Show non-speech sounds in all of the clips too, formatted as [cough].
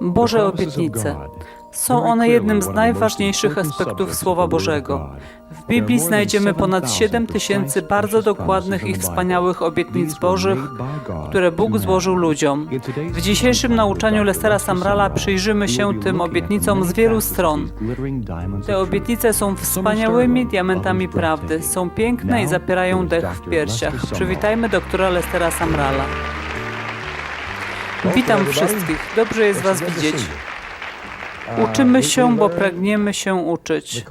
Boże obietnice. Są one jednym z najważniejszych aspektów Słowa Bożego. W Biblii znajdziemy ponad 7 tysięcy bardzo dokładnych i wspaniałych obietnic Bożych, które Bóg złożył ludziom. W dzisiejszym nauczaniu Lestera Samrala przyjrzymy się tym obietnicom z wielu stron. Te obietnice są wspaniałymi diamentami prawdy, są piękne i zapierają dech w piersiach. Przywitajmy doktora Lestera Samrala. Witam wszystkich, dobrze jest Was widzieć. Uczymy się, bo pragniemy się uczyć.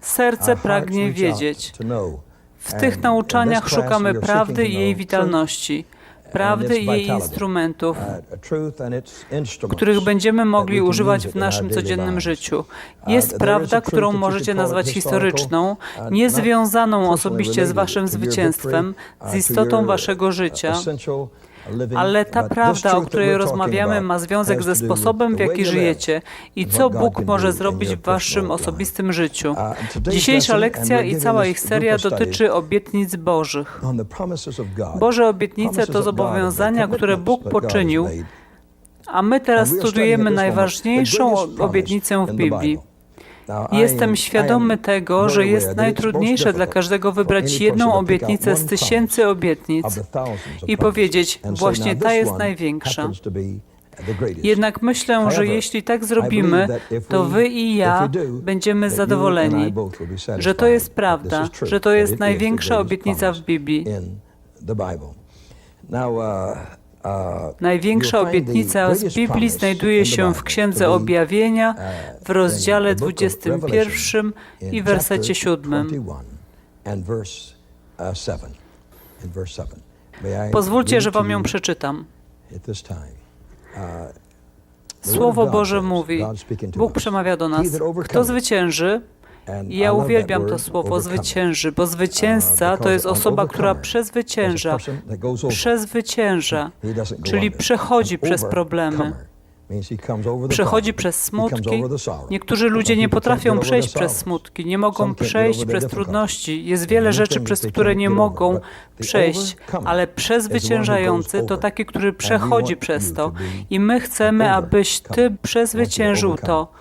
Serce pragnie wiedzieć. W tych nauczaniach szukamy prawdy i jej witalności, prawdy i jej instrumentów, których będziemy mogli używać w naszym codziennym życiu. Jest prawda, którą możecie nazwać historyczną, niezwiązaną osobiście z waszym zwycięstwem, z istotą waszego życia, ale ta prawda, o której rozmawiamy, ma związek ze sposobem, w jaki żyjecie i co Bóg może zrobić w waszym osobistym życiu. Dzisiejsza lekcja i cała ich seria dotyczy obietnic Bożych. Boże obietnice to zobowiązania, które Bóg poczynił, a my teraz studujemy najważniejszą obietnicę w Biblii. Jestem świadomy tego, że jest najtrudniejsze dla każdego wybrać jedną obietnicę z tysięcy obietnic i powiedzieć, właśnie ta jest największa. Jednak myślę, że jeśli tak zrobimy, to wy i ja będziemy zadowoleni, że to jest prawda, że to jest największa obietnica w Biblii. Największa obietnica z Biblii znajduje się w Księdze Objawienia w rozdziale 21 i wersecie 7. Pozwólcie, że Wam ją przeczytam. Słowo Boże mówi, Bóg przemawia do nas, kto zwycięży, i ja uwielbiam to słowo zwycięży, bo zwycięzca to jest osoba, która przezwycięża, przezwycięża, czyli przechodzi przez problemy. Przechodzi przez smutki. Niektórzy ludzie nie potrafią przejść przez smutki, nie mogą przejść przez trudności. Jest wiele rzeczy, przez które nie mogą przejść, ale przezwyciężający to taki, który przechodzi przez to. I my chcemy, abyś Ty przezwyciężył to.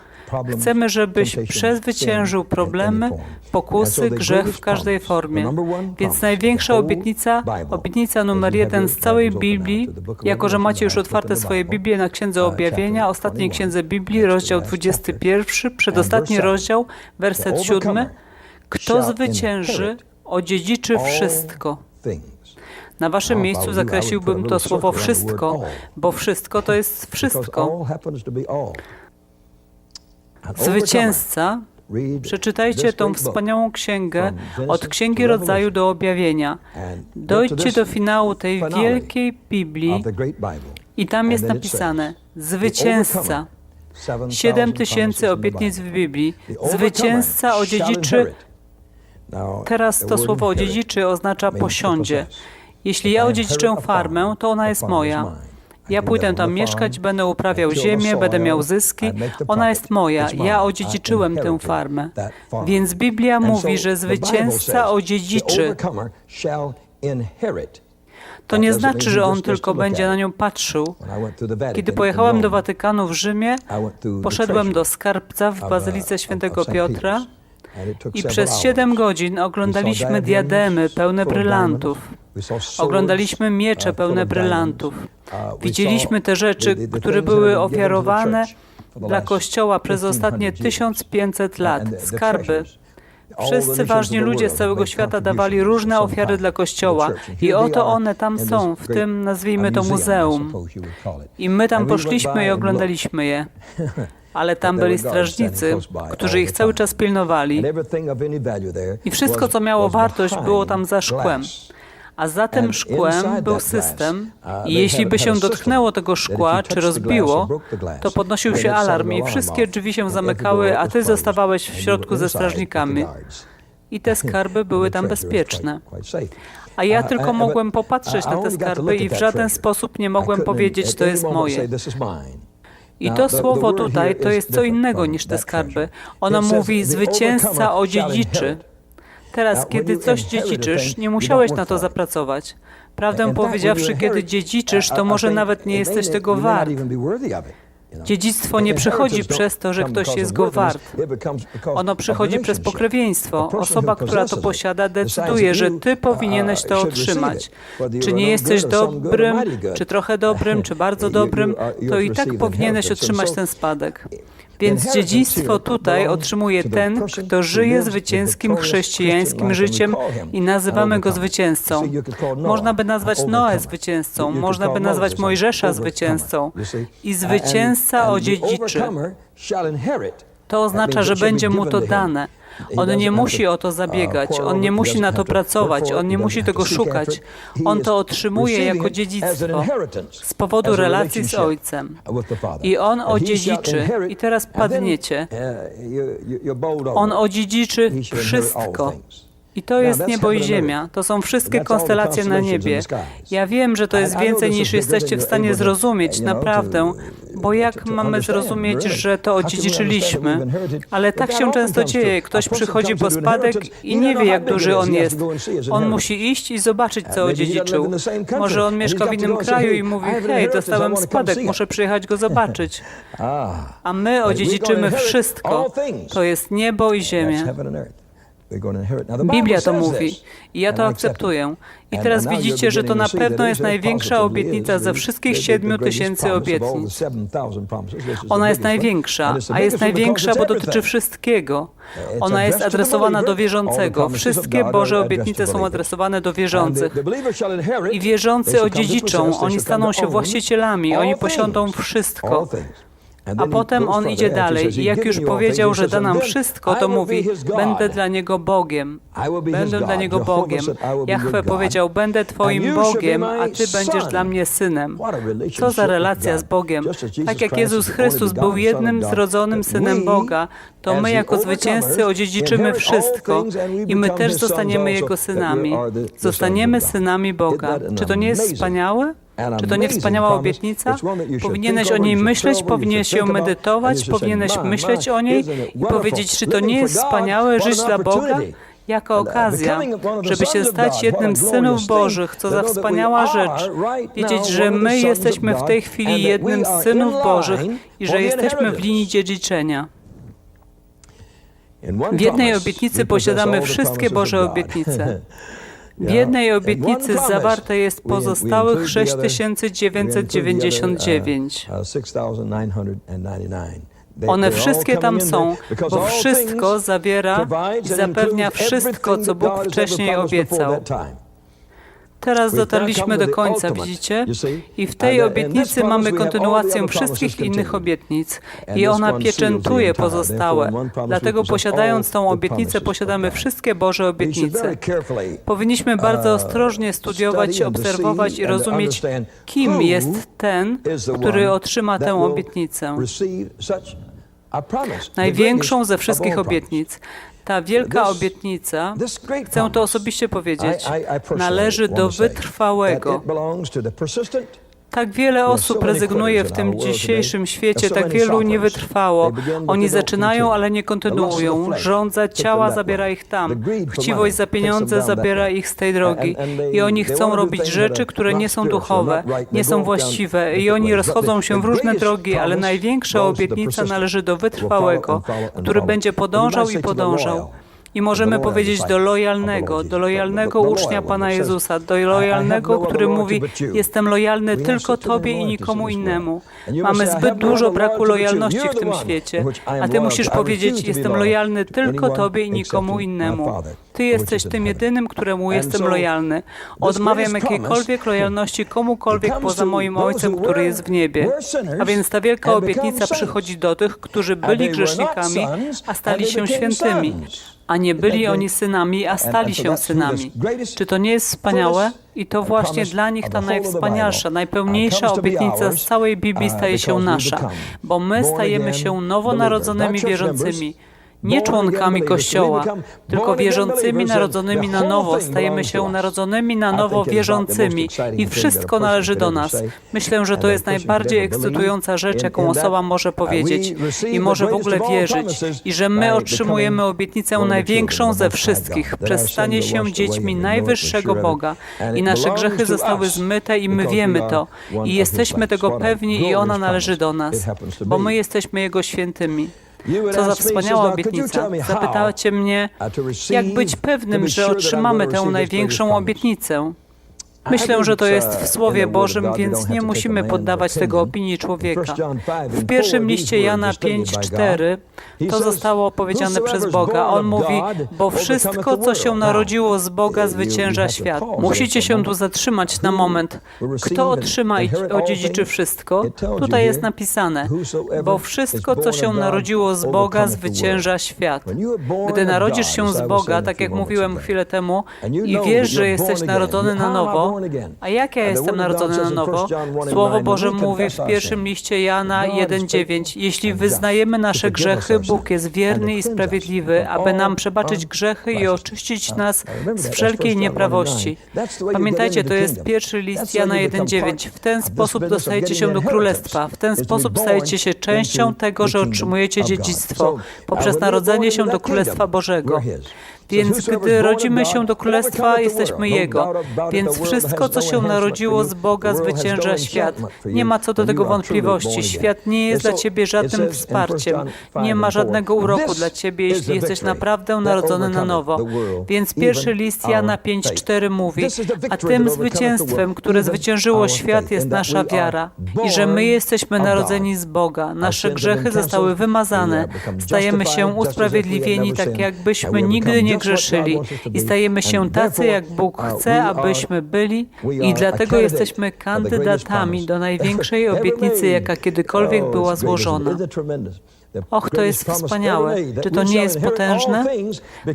Chcemy, żebyś przezwyciężył problemy, pokusy, grzech w każdej formie. Więc największa obietnica, obietnica numer jeden z całej Biblii, jako że macie już otwarte swoje Biblie na Księdze Objawienia, ostatniej Księdze Biblii, rozdział 21, przedostatni rozdział, werset 7. Kto zwycięży, odziedziczy wszystko. Na waszym miejscu zakreśliłbym to słowo wszystko, bo wszystko to jest wszystko. Zwycięzca, przeczytajcie tą wspaniałą księgę od Księgi Rodzaju do Objawienia. Dojdźcie do finału tej wielkiej Biblii i tam jest napisane zwycięzca. Siedem tysięcy obietnic w Biblii. Zwycięzca odziedziczy. Teraz to słowo odziedziczy oznacza posiądzie. Jeśli ja odziedziczę farmę, to ona jest moja. Ja pójdę tam mieszkać, będę uprawiał ziemię, będę miał zyski. Ona jest moja. Ja odziedziczyłem tę farmę. Więc Biblia mówi, że zwycięzca odziedziczy. To nie znaczy, że on tylko będzie na nią patrzył. Kiedy pojechałem do Watykanu w Rzymie, poszedłem do skarbca w Bazylice Świętego Piotra i przez siedem godzin oglądaliśmy diademy pełne brylantów. Oglądaliśmy miecze pełne brylantów. Widzieliśmy te rzeczy, które były ofiarowane dla Kościoła przez ostatnie 1500 lat. Skarby. Wszyscy ważni ludzie z całego świata dawali różne ofiary dla Kościoła i oto one tam są, w tym, nazwijmy to, muzeum. I my tam poszliśmy i oglądaliśmy je. [laughs] Ale tam byli strażnicy, którzy ich cały czas pilnowali. I wszystko, co miało wartość, było tam za szkłem. A za tym szkłem był system i jeśli by się dotknęło tego szkła czy rozbiło, to podnosił się alarm i wszystkie drzwi się zamykały, a ty zostawałeś w środku ze strażnikami. I te [laughs] skarby były tam bezpieczne. A ja tylko mogłem popatrzeć na te skarby i w żaden sposób nie mogłem powiedzieć, to jest moje. I to słowo tutaj to jest co innego niż te skarby. Ono mówi zwycięzca odziedziczy. Teraz, kiedy coś dziedziczysz, nie musiałeś na to zapracować. Prawdę powiedziawszy, kiedy dziedziczysz, to może nawet nie jesteś tego wart. Dziedzictwo nie przychodzi przez to, że ktoś jest go wart. Ono przychodzi przez pokrewieństwo. Osoba, która to posiada, decyduje, że ty powinieneś to otrzymać. Czy nie jesteś dobrym, czy trochę dobrym, czy bardzo dobrym, to i tak powinieneś otrzymać ten spadek. Więc dziedzictwo tutaj otrzymuje ten, kto żyje zwycięskim chrześcijańskim życiem i nazywamy go zwycięzcą. Można by nazwać Noe zwycięzcą, można by nazwać Mojżesza zwycięzcą. I zwycięzca odziedziczy. To oznacza, że będzie mu to dane. On nie musi o to zabiegać, on nie musi na to pracować, on nie musi tego szukać. On to otrzymuje jako dziedzictwo z powodu relacji z Ojcem. I on odziedziczy, i teraz padniecie. On odziedziczy wszystko. I to jest niebo i ziemia. To są wszystkie konstelacje na niebie. Ja wiem, że to jest więcej niż jesteście w stanie zrozumieć, naprawdę. Bo jak mamy zrozumieć, że to odziedziczyliśmy? Ale tak się często dzieje. Ktoś przychodzi po spadek i nie wie, jak duży on jest. On musi iść i zobaczyć, co odziedziczył. Może on mieszka w innym kraju i mówi, hej, dostałem spadek, muszę przyjechać go zobaczyć. [laughs] A my odziedziczymy wszystko. To jest niebo i ziemia. Biblia to mówi i ja to akceptuję. I teraz widzicie, że to na pewno jest największa obietnica ze wszystkich siedmiu tysięcy obietnic. Ona jest największa, a jest największa, bo dotyczy wszystkiego. Ona jest adresowana do wierzącego. Wszystkie Boże obietnice są adresowane do wierzących. I wierzący odziedziczą, oni staną się właścicielami, oni posiądą wszystko. A potem on idzie dalej i jak już powiedział, że da nam wszystko, to mówi, będę dla niego Bogiem. Będę dla niego Bogiem. Jachwę powiedział, będę twoim Bogiem, a ty będziesz dla mnie synem. Co za relacja z Bogiem. Tak jak Jezus Chrystus był jednym zrodzonym synem Boga, to my jako zwycięzcy odziedziczymy wszystko i my też zostaniemy Jego synami. Zostaniemy synami Boga. Czy to nie jest wspaniałe? Czy to nie wspaniała obietnica? Powinieneś o niej myśleć, powinieneś ją medytować, powinieneś myśleć o niej i powiedzieć, czy to nie jest wspaniałe żyć dla Boga? Jaka okazja, żeby się stać jednym z synów Bożych, co za wspaniała rzecz. Wiedzieć, że my jesteśmy w tej chwili jednym z synów Bożych i że jesteśmy w linii dziedziczenia. W jednej obietnicy posiadamy wszystkie Boże obietnice. [laughs] W jednej obietnicy zawarte jest pozostałych 6999. One wszystkie tam są, bo wszystko zawiera i zapewnia wszystko, co Bóg wcześniej obiecał. Teraz dotarliśmy do końca, widzicie? I w tej obietnicy mamy kontynuację wszystkich innych obietnic. I ona pieczętuje pozostałe. Dlatego posiadając tą obietnicę, posiadamy wszystkie Boże obietnice. Powinniśmy bardzo ostrożnie studiować, obserwować i rozumieć, kim jest ten, który otrzyma tę obietnicę. Największą ze wszystkich obietnic. Ta wielka obietnica, chcę to osobiście powiedzieć, należy do wytrwałego. Tak wiele osób rezygnuje w tym dzisiejszym świecie, tak wielu nie wytrwało. Oni zaczynają, ale nie kontynuują. Żądza ciała zabiera ich tam. Chciwość za pieniądze zabiera ich z tej drogi. I oni chcą robić rzeczy, które nie są duchowe, nie są właściwe. I oni rozchodzą się w różne drogi, ale największa obietnica należy do wytrwałego, który będzie podążał i podążał. I możemy powiedzieć do lojalnego, do lojalnego ucznia Pana Jezusa, do lojalnego, który mówi, jestem lojalny tylko Tobie i nikomu innemu. Mamy zbyt dużo braku lojalności w tym świecie, a Ty musisz powiedzieć, jestem lojalny tylko Tobie i nikomu innemu. Ty jesteś tym jedynym, któremu jestem lojalny. Odmawiam jakiejkolwiek lojalności komukolwiek poza moim Ojcem, który jest w niebie. A więc ta wielka obietnica przychodzi do tych, którzy byli grzesznikami, a stali się świętymi a nie byli oni synami, a stali się synami. Czy to nie jest wspaniałe? I to właśnie dla nich ta najwspanialsza, najpełniejsza obietnica z całej Biblii staje się nasza, bo my stajemy się nowonarodzonymi wierzącymi. Nie członkami Kościoła, tylko wierzącymi narodzonymi na nowo. Stajemy się narodzonymi na nowo wierzącymi i wszystko należy do nas. Myślę, że to jest najbardziej ekscytująca rzecz, jaką osoba może powiedzieć i może w ogóle wierzyć. I że my otrzymujemy obietnicę największą ze wszystkich, przez stanie się dziećmi najwyższego Boga. I nasze grzechy zostały zmyte i my wiemy to. I jesteśmy tego pewni i ona należy do nas, bo my jesteśmy Jego świętymi. Co za wspaniała obietnica. Zapytacie mnie, jak być pewnym, że otrzymamy tę największą obietnicę. Myślę, że to jest w Słowie Bożym, więc nie musimy poddawać tego opinii człowieka. W pierwszym liście Jana 5:4 to zostało opowiedziane przez Boga. On mówi, bo wszystko, co się narodziło z Boga, zwycięża świat. Musicie się tu zatrzymać na moment. Kto otrzyma i odziedziczy wszystko? Tutaj jest napisane, bo wszystko, co się narodziło z Boga, zwycięża świat. Gdy narodzisz się z Boga, tak jak mówiłem chwilę temu, i wiesz, że jesteś narodzony na nowo, a jak ja jestem narodzony na nowo? Słowo Boże mówi w pierwszym liście Jana 1,9 Jeśli wyznajemy nasze grzechy, Bóg jest wierny i sprawiedliwy, aby nam przebaczyć grzechy i oczyścić nas z wszelkiej nieprawości. Pamiętajcie, to jest pierwszy list Jana 1,9. W ten sposób dostajecie się do Królestwa. W ten sposób stajecie się częścią tego, że otrzymujecie dziedzictwo. poprzez narodzenie się do Królestwa Bożego. Więc gdy rodzimy się do Królestwa, jesteśmy Jego. Więc wszystko, co się narodziło z Boga, zwycięża świat. Nie ma co do tego wątpliwości. Świat nie jest dla Ciebie żadnym wsparciem. Nie ma żadnego uroku dla Ciebie, jeśli jesteś naprawdę narodzony na nowo. Więc pierwszy list Jana 5,4 mówi, a tym zwycięstwem, które zwyciężyło świat, jest nasza wiara. I że my jesteśmy narodzeni z Boga. Nasze grzechy zostały wymazane. Stajemy się usprawiedliwieni tak, jakbyśmy nigdy nie grzeszyli i stajemy się tacy, jak Bóg chce, abyśmy byli i dlatego jesteśmy kandydatami do największej [laughs] obietnicy, jaka kiedykolwiek była złożona. Och, to jest wspaniałe. Czy to nie jest potężne?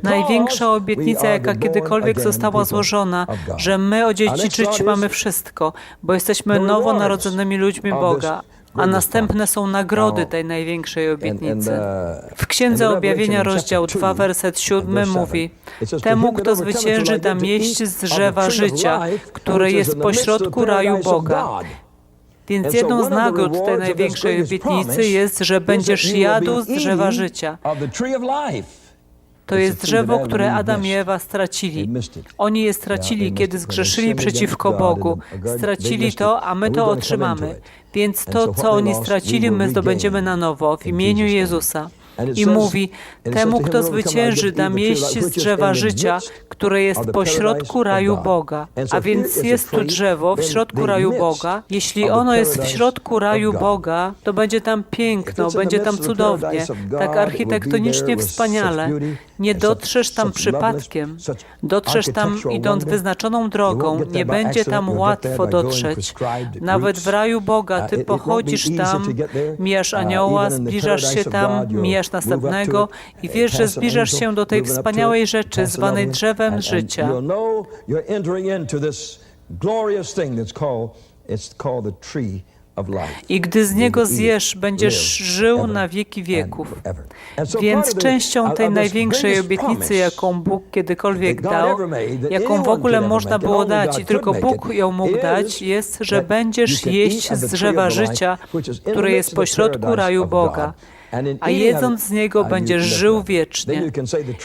Największa obietnica, jaka kiedykolwiek została złożona, że my odziedziczyć mamy wszystko, bo jesteśmy nowonarodzonymi ludźmi Boga, a następne są nagrody tej największej obietnicy. W Księdze Objawienia, rozdział 2, werset 7 mówi Temu, kto zwycięży, dam jeść z drzewa życia, które jest pośrodku raju Boga. Więc jedną z nagród tej największej obietnicy jest, że będziesz jadł z drzewa życia. To jest drzewo, które Adam i Ewa stracili. Oni je stracili, kiedy zgrzeszyli przeciwko Bogu. Stracili to, a my to otrzymamy. Więc to, co oni stracili, my zdobędziemy na nowo w imieniu Jezusa. I mówi, temu, kto zwycięży, dam jeść z drzewa życia, które jest pośrodku raju Boga. A więc jest tu drzewo w środku raju Boga. Jeśli ono jest w środku raju Boga, to będzie tam piękno, będzie tam cudownie, tak architektonicznie wspaniale. Nie dotrzesz tam przypadkiem. Dotrzesz tam idąc wyznaczoną drogą. Nie będzie tam łatwo dotrzeć. Nawet w raju Boga ty pochodzisz tam, mijasz anioła, zbliżasz się tam, mijasz następnego i wiesz, że zbliżasz się do tej wspaniałej rzeczy zwanej drzewem życia. I gdy z niego zjesz, będziesz żył na wieki wieków. Więc częścią tej największej obietnicy, jaką Bóg kiedykolwiek dał, jaką w ogóle można było dać i tylko Bóg ją mógł dać, jest, że będziesz jeść z drzewa życia, które jest pośrodku raju Boga a jedząc z niego będziesz żył wiecznie.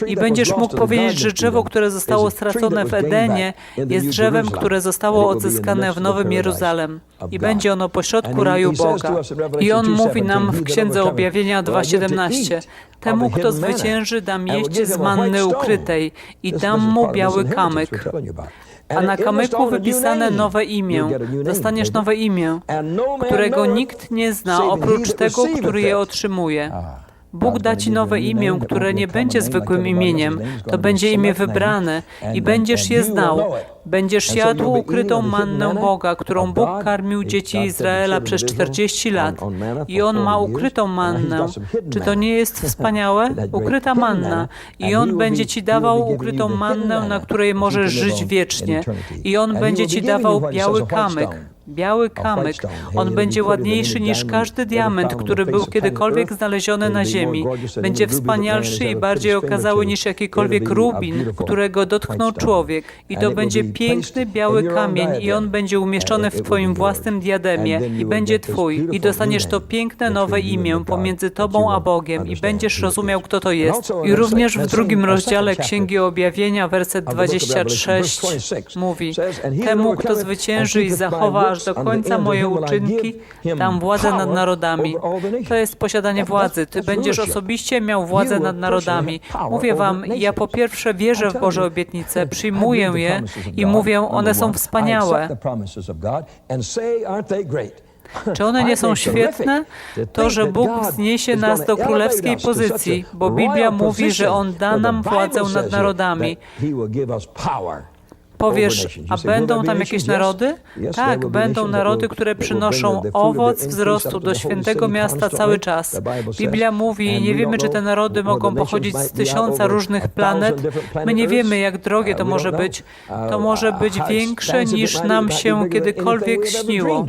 I będziesz mógł powiedzieć, że drzewo, które zostało stracone w Edenie, jest drzewem, które zostało odzyskane w Nowym Jeruzalem. I będzie ono pośrodku raju Boga. I on mówi nam w Księdze Objawienia 2,17 Temu, kto zwycięży, dam jeść z manny ukrytej. I dam mu biały kamyk a na kamyku wypisane nowe imię. Dostaniesz nowe imię, którego nikt nie zna oprócz tego, który je otrzymuje. Bóg da ci nowe imię, które nie będzie zwykłym imieniem, to będzie imię wybrane i będziesz je znał. Będziesz jadł ukrytą mannę Boga, którą Bóg karmił dzieci Izraela przez 40 lat. I On ma ukrytą mannę. Czy to nie jest wspaniałe? Ukryta manna. I On będzie ci dawał ukrytą mannę, na której możesz żyć wiecznie. I On będzie ci dawał biały kamyk biały kamyk. On będzie ładniejszy niż każdy diament, który był kiedykolwiek znaleziony na ziemi. Będzie wspanialszy i bardziej okazały niż jakikolwiek rubin, którego dotknął człowiek. I to będzie piękny biały kamień i on będzie umieszczony w Twoim własnym diademie i będzie Twój. I dostaniesz to piękne nowe imię pomiędzy Tobą a Bogiem i będziesz rozumiał, kto to jest. I również w drugim rozdziale Księgi Objawienia, werset 26 mówi Temu, kto zwycięży i zachowa aż do końca moje uczynki, dam władzę nad narodami. To jest posiadanie władzy. Ty będziesz osobiście miał władzę nad narodami. Mówię wam, ja po pierwsze wierzę w Boże obietnice, przyjmuję je i mówię, one są wspaniałe. [laughs] Czy one nie są świetne? To, że Bóg wzniesie nas do królewskiej pozycji, bo Biblia mówi, że On da nam władzę nad narodami. Powiesz, a będą tam jakieś narody? Tak, będą narody, które przynoszą owoc wzrostu do świętego miasta cały czas. Biblia mówi, nie wiemy, czy te narody mogą pochodzić z tysiąca różnych planet. My nie wiemy, jak drogie to może być. To może być większe niż nam się kiedykolwiek śniło.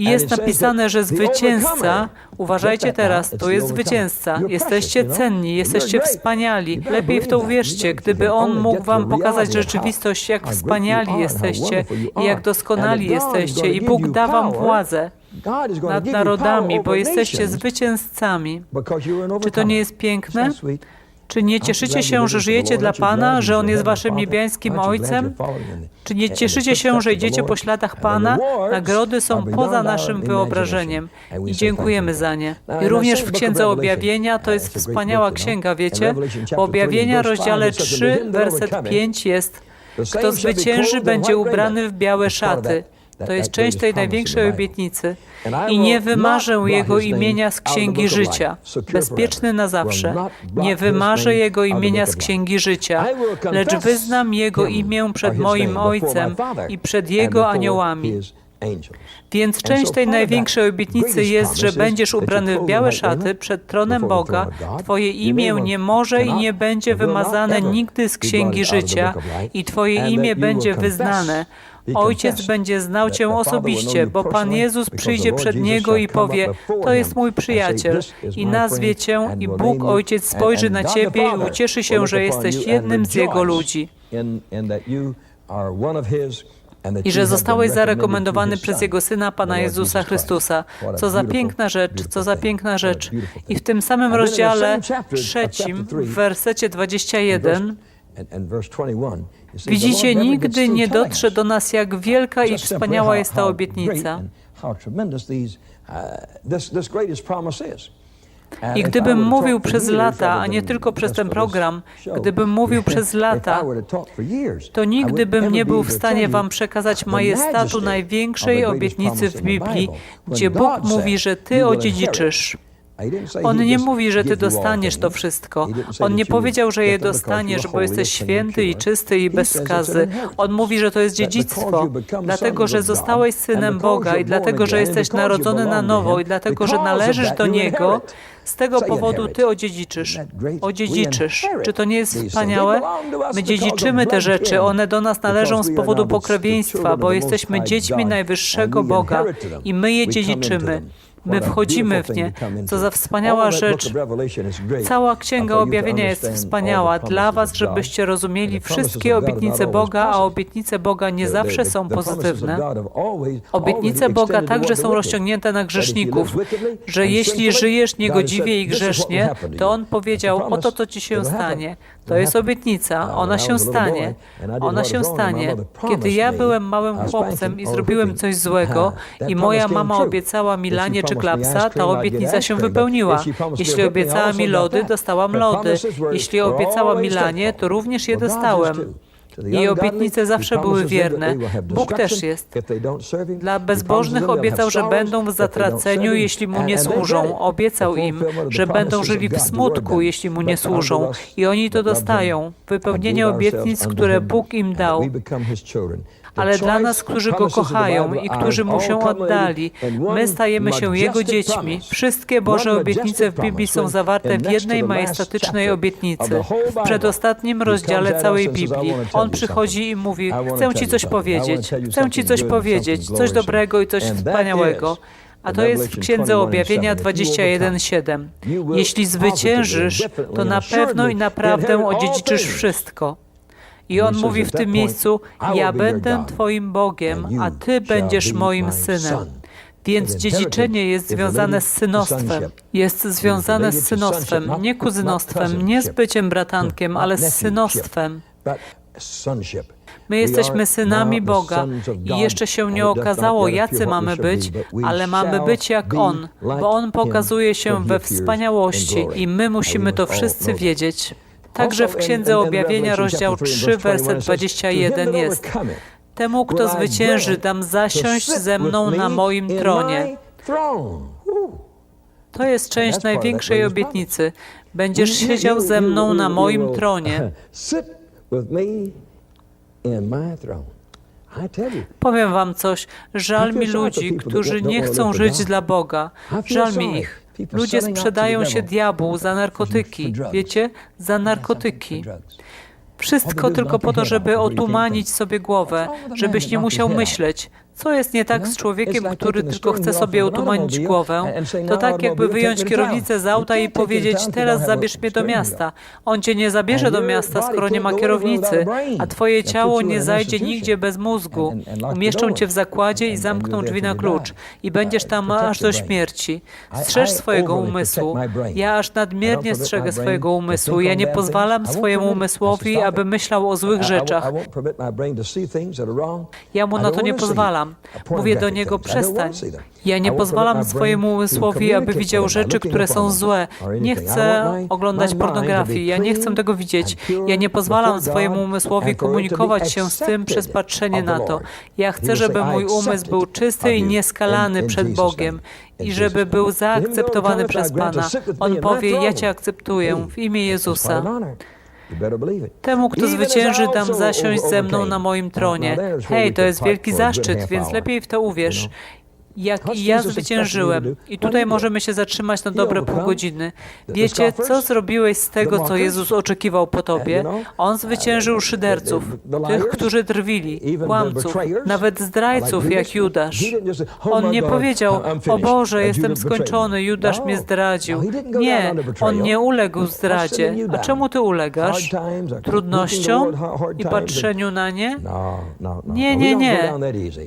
I jest napisane, że zwycięzca, uważajcie teraz, to jest zwycięzca. Jesteście cenni, jesteście wspaniali. Lepiej w to uwierzcie, gdyby on mógł wam pokazać rzeczywistość, jak wspaniali jesteście i jak doskonali jesteście. I Bóg da wam władzę nad narodami, bo jesteście zwycięzcami. Czy to nie jest piękne? Czy nie cieszycie się, że żyjecie dla Pana, że On jest waszym niebiańskim Ojcem? Czy nie cieszycie się, że idziecie po śladach Pana? Nagrody są poza naszym wyobrażeniem i dziękujemy za nie. I również w Księdze Objawienia, to jest wspaniała księga, wiecie? W Objawienia, rozdziale 3, werset 5 jest Kto zwycięży, będzie ubrany w białe szaty. To jest część tej największej obietnicy. I nie wymarzę Jego imienia z Księgi Życia, bezpieczny na zawsze. Nie wymarzę Jego imienia z Księgi Życia, lecz wyznam Jego imię przed moim Ojcem i przed Jego aniołami. Więc część tej największej obietnicy jest, że będziesz ubrany w białe szaty przed tronem Boga. Twoje imię nie może i nie będzie wymazane nigdy z Księgi Życia i Twoje imię będzie wyznane. Ojciec będzie znał Cię osobiście, bo Pan Jezus przyjdzie przed Niego i powie, to jest mój przyjaciel i nazwie Cię i Bóg Ojciec spojrzy na Ciebie i ucieszy się, że jesteś jednym z Jego ludzi. i że zostałeś zarekomendowany przez Jego Syna, Pana Jezusa Chrystusa. Co za piękna rzecz, co za piękna rzecz. I w tym samym rozdziale trzecim, w wersecie 21, Widzicie, nigdy nie dotrze do nas, jak wielka i wspaniała jest ta obietnica. I gdybym mówił [laughs] przez lata, a nie tylko przez ten program, gdybym mówił przez lata, to nigdy bym nie był w stanie Wam przekazać majestatu największej obietnicy w Biblii, gdzie Bóg mówi, że Ty odziedziczysz. On nie mówi, że ty dostaniesz to wszystko. On nie powiedział, że je dostaniesz, bo jesteś święty i czysty i bez skazy. On mówi, że to jest dziedzictwo, dlatego, że zostałeś synem Boga i dlatego, że jesteś narodzony na nowo i dlatego, że należysz do Niego. Z tego powodu ty odziedziczysz. Odziedziczysz. Czy to nie jest wspaniałe? My dziedziczymy te rzeczy. One do nas należą z powodu pokrewieństwa, bo jesteśmy dziećmi najwyższego Boga i my je dziedziczymy. My wchodzimy w nie. Co za wspaniała rzecz. Cała Księga Objawienia jest wspaniała dla Was, żebyście rozumieli wszystkie obietnice Boga, a obietnice Boga nie zawsze są pozytywne. Obietnice Boga także są rozciągnięte na grzeszników, że jeśli żyjesz niegodziwie i grzesznie, to On powiedział, oto co Ci się stanie. To jest obietnica, ona się stanie. Ona się stanie. Kiedy ja byłem małym chłopcem i zrobiłem coś złego i moja mama obiecała mi lanie czy klapsa, ta obietnica się wypełniła. Jeśli obiecała mi lody, dostałam lody. Jeśli obiecała mi lanie, to również je dostałem. Jej obietnice zawsze były wierne. Bóg też jest. Dla bezbożnych obiecał, że będą w zatraceniu, jeśli Mu nie służą. Obiecał im, że będą żyli w smutku, jeśli Mu nie służą. I oni to dostają. Wypełnienie obietnic, które Bóg im dał. Ale dla nas, którzy Go kochają i którzy Mu się oddali, my stajemy się Jego dziećmi. Wszystkie Boże obietnice w Biblii są zawarte w jednej majestatycznej obietnicy. W przedostatnim rozdziale całej Biblii On przychodzi i mówi, chcę Ci coś powiedzieć, chcę Ci coś powiedzieć, coś dobrego i coś wspaniałego. A to jest w Księdze Objawienia 21:7. Jeśli zwyciężysz, to na pewno i naprawdę odziedziczysz wszystko. I on mówi w tym miejscu: Ja będę Twoim Bogiem, a Ty będziesz moim synem. Więc dziedziczenie jest związane z synostwem. Jest związane z synostwem, nie kuzynostwem, nie z byciem bratankiem, ale z synostwem. My jesteśmy synami Boga i jeszcze się nie okazało, jacy mamy być, ale mamy być jak On, bo On pokazuje się we wspaniałości i my musimy to wszyscy wiedzieć. Także w Księdze Objawienia, rozdział 3, werset 21 jest Temu, kto zwycięży, dam zasiąść ze mną na moim tronie. To jest część największej obietnicy. Będziesz siedział ze mną na moim tronie. Powiem wam coś, żal mi ludzi, którzy nie chcą żyć dla Boga. Żal mi ich. Ludzie sprzedają się diabłu za narkotyki. Wiecie? Za narkotyki. Wszystko tylko po to, żeby otumanić sobie głowę, żebyś nie musiał myśleć. Co jest nie tak z człowiekiem, który tylko chce sobie otumanić głowę? To tak, jakby wyjąć kierownicę z auta i powiedzieć, teraz zabierz mnie do miasta. On cię nie zabierze do miasta, skoro nie ma kierownicy, a twoje ciało nie zajdzie nigdzie bez mózgu. Umieszczą cię w zakładzie i zamkną drzwi na klucz i będziesz tam aż do śmierci. Strzeż swojego umysłu. Ja aż nadmiernie strzegę swojego umysłu. Ja nie pozwalam swojemu umysłowi, aby myślał o złych rzeczach. Ja mu na to nie pozwalam. Mówię do niego, przestań. Ja nie pozwalam swojemu umysłowi, aby widział rzeczy, które są złe. Nie chcę oglądać pornografii, ja nie chcę tego widzieć. Ja nie pozwalam swojemu umysłowi komunikować się z tym przez patrzenie na to. Ja chcę, żeby mój umysł był czysty i nieskalany przed Bogiem i żeby był zaakceptowany przez Pana. On powie, ja Cię akceptuję w imię Jezusa. Temu, kto zwycięży, dam zasiąść ze mną na moim tronie. Hej, to jest wielki zaszczyt, więc lepiej w to uwierz jak i ja zwyciężyłem. I tutaj możemy się zatrzymać na dobre pół godziny. Wiecie, co zrobiłeś z tego, co Jezus oczekiwał po tobie? On zwyciężył szyderców, tych, którzy drwili, kłamców, nawet zdrajców, jak Judasz. On nie powiedział, o Boże, jestem skończony, Judasz mnie zdradził. Nie, on nie uległ zdradzie. A czemu ty ulegasz? Trudnościom i patrzeniu na nie? Nie, nie, nie.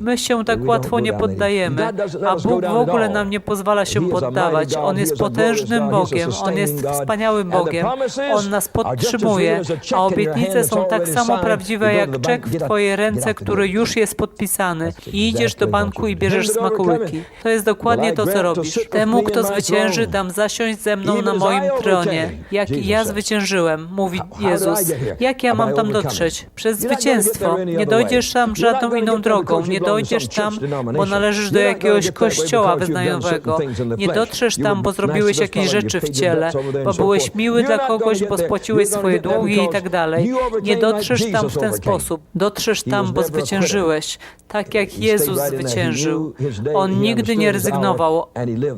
My się tak łatwo nie poddajemy. A Bóg w ogóle nam nie pozwala się poddawać. On jest potężnym Bogiem, On jest wspaniałym Bogiem, On nas podtrzymuje, a obietnice są tak samo prawdziwe jak czek w Twoje ręce, który już jest podpisany. I idziesz do banku i bierzesz smakołyki. To jest dokładnie to, co robisz. Temu, kto zwycięży, dam zasiąść ze mną na moim tronie. Jak i ja zwyciężyłem, mówi Jezus. Jak ja mam tam dotrzeć? Przez zwycięstwo. Nie dojdziesz tam żadną inną drogą. Nie dojdziesz tam, bo należysz do jakiegoś jakiegoś kościoła wyznaniowego. Nie dotrzesz tam, bo zrobiłeś jakieś rzeczy w ciele, bo byłeś miły dla kogoś, bo spłaciłeś swoje długi i tak dalej. Nie dotrzesz tam w ten sposób. Dotrzesz tam, bo zwyciężyłeś, tak jak Jezus zwyciężył. On nigdy nie rezygnował.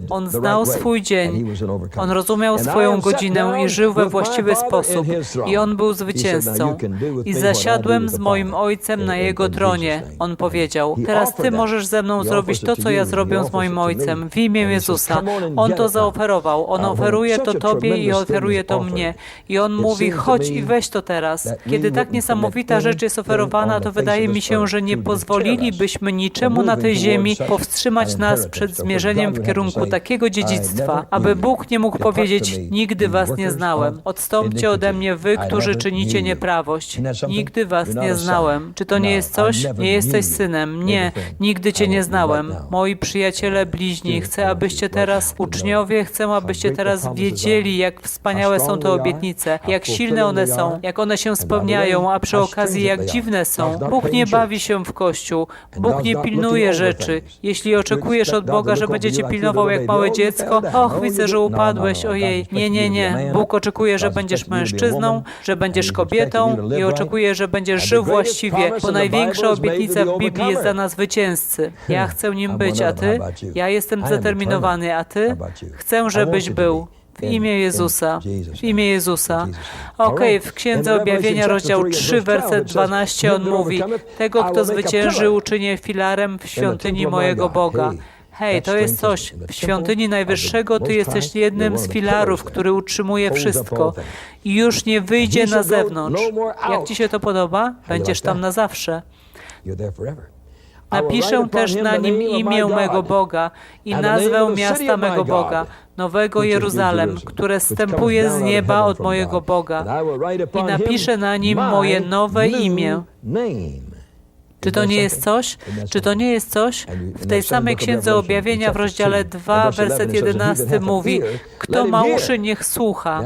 On znał swój dzień. On rozumiał swoją godzinę i żył we właściwy sposób. I on był zwycięzcą. I zasiadłem z moim Ojcem na Jego tronie. On powiedział, teraz Ty możesz ze mną zrobić to, co ja zrobię z moim Ojcem w imię Jezusa. On to zaoferował. On oferuje to Tobie i oferuje to mnie. I On mówi, chodź i weź to teraz. Kiedy tak niesamowita rzecz jest oferowana, to wydaje mi się, że nie pozwolilibyśmy niczemu na tej ziemi powstrzymać nas przed zmierzeniem w kierunku takiego dziedzictwa, aby Bóg nie mógł powiedzieć, nigdy Was nie znałem. Odstąpcie ode mnie wy, którzy czynicie nieprawość. Nigdy Was nie znałem. Czy to nie jest coś? Nie jesteś synem. Nie, nigdy Cię nie znałem. Moi przyjaciele bliźni, chcę, abyście teraz, uczniowie, chcę, abyście teraz wiedzieli, jak wspaniałe są te obietnice, jak silne one są, jak one się spełniają, a przy okazji, jak dziwne są. Bóg nie bawi się w Kościół. Bóg nie pilnuje rzeczy. Jeśli oczekujesz od Boga, że będzie cię pilnował jak małe dziecko, och, widzę, że upadłeś, ojej. Nie, nie, nie. Bóg oczekuje, że będziesz mężczyzną, że będziesz kobietą i oczekuje, że będziesz żył właściwie, bo największa obietnica w Biblii jest dla nas zwycięzcy. Ja chcę nim być, a ty? Ja jestem zdeterminowany, a ty? Chcę, żebyś był. W imię Jezusa. W imię Jezusa. Okej, w Księdze Objawienia, rozdział 3, werset 12, on mówi: Tego, kto zwycięży, uczynię filarem w świątyni mojego Boga. Hej, to jest coś. W świątyni Najwyższego Ty jesteś jednym z filarów, który utrzymuje wszystko i już nie wyjdzie na zewnątrz. Jak Ci się to podoba? Będziesz tam na zawsze. Napiszę też na nim imię mego Boga i nazwę miasta mego Boga, Nowego Jeruzalem, które zstępuje z nieba od mojego Boga. I napiszę na nim moje nowe imię. Czy to nie jest coś? Czy to nie jest coś? W tej samej Księdze Objawienia w rozdziale 2, werset 11 mówi, kto ma uszy, niech słucha.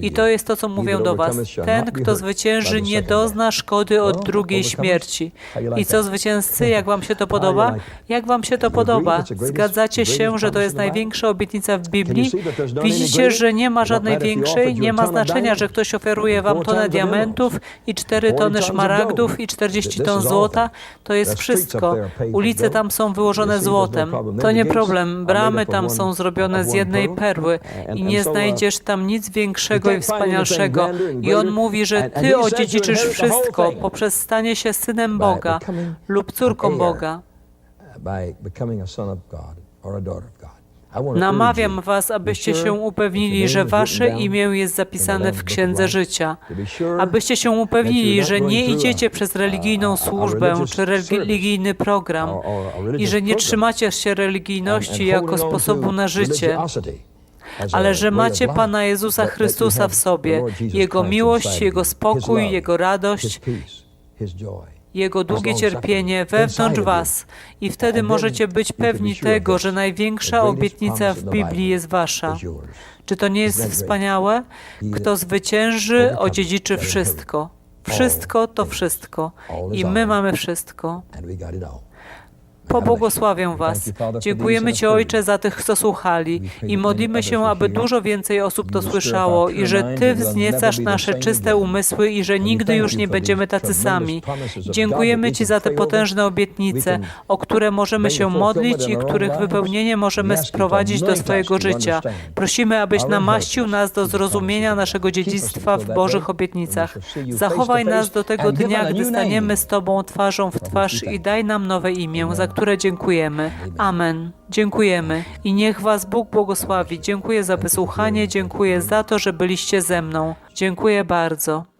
I to jest to, co mówię do was. Ten, kto zwycięży, nie dozna szkody od drugiej śmierci. I co zwycięzcy, jak wam się to podoba? Jak wam się to podoba? Zgadzacie się, że to jest największa obietnica w Biblii? Widzicie, że nie ma żadnej większej? Nie ma znaczenia, że ktoś oferuje wam tonę diamentów i 4 tony szmaragdów i 40 ton złota? To jest wszystko. Ulice tam są wyłożone złotem. To nie problem. Bramy tam są zrobione z jednej perły i nie znajdziesz tam nic większego i wspanialszego. I on mówi, że ty odziedziczysz wszystko poprzez stanie się synem Boga lub córką Boga. Namawiam Was, abyście się upewnili, że Wasze imię jest zapisane w Księdze Życia. Abyście się upewnili, że nie idziecie przez religijną służbę czy religijny program i że nie trzymacie się religijności jako sposobu na życie ale że macie Pana Jezusa Chrystusa w sobie, Jego miłość, Jego spokój, Jego radość, jego długie cierpienie wewnątrz Was i wtedy możecie być pewni tego, że największa obietnica w Biblii jest Wasza. Czy to nie jest wspaniałe? Kto zwycięży, odziedziczy wszystko. Wszystko to wszystko. I my mamy wszystko. Pobłogosławię Was. Dziękujemy Ci, Ojcze, za tych, co słuchali i modlimy się, aby dużo więcej osób to słyszało i że Ty wzniecasz nasze czyste umysły i że nigdy już nie będziemy tacy sami. Dziękujemy Ci za te potężne obietnice, o które możemy się modlić i których wypełnienie możemy sprowadzić do swojego życia. Prosimy, abyś namaścił nas do zrozumienia naszego dziedzictwa w Bożych obietnicach. Zachowaj nas do tego dnia, gdy staniemy z Tobą twarzą w twarz i daj nam nowe imię, za które dziękujemy. Amen. Dziękujemy i niech Was Bóg błogosławi. Dziękuję za wysłuchanie, dziękuję za to, że byliście ze mną. Dziękuję bardzo.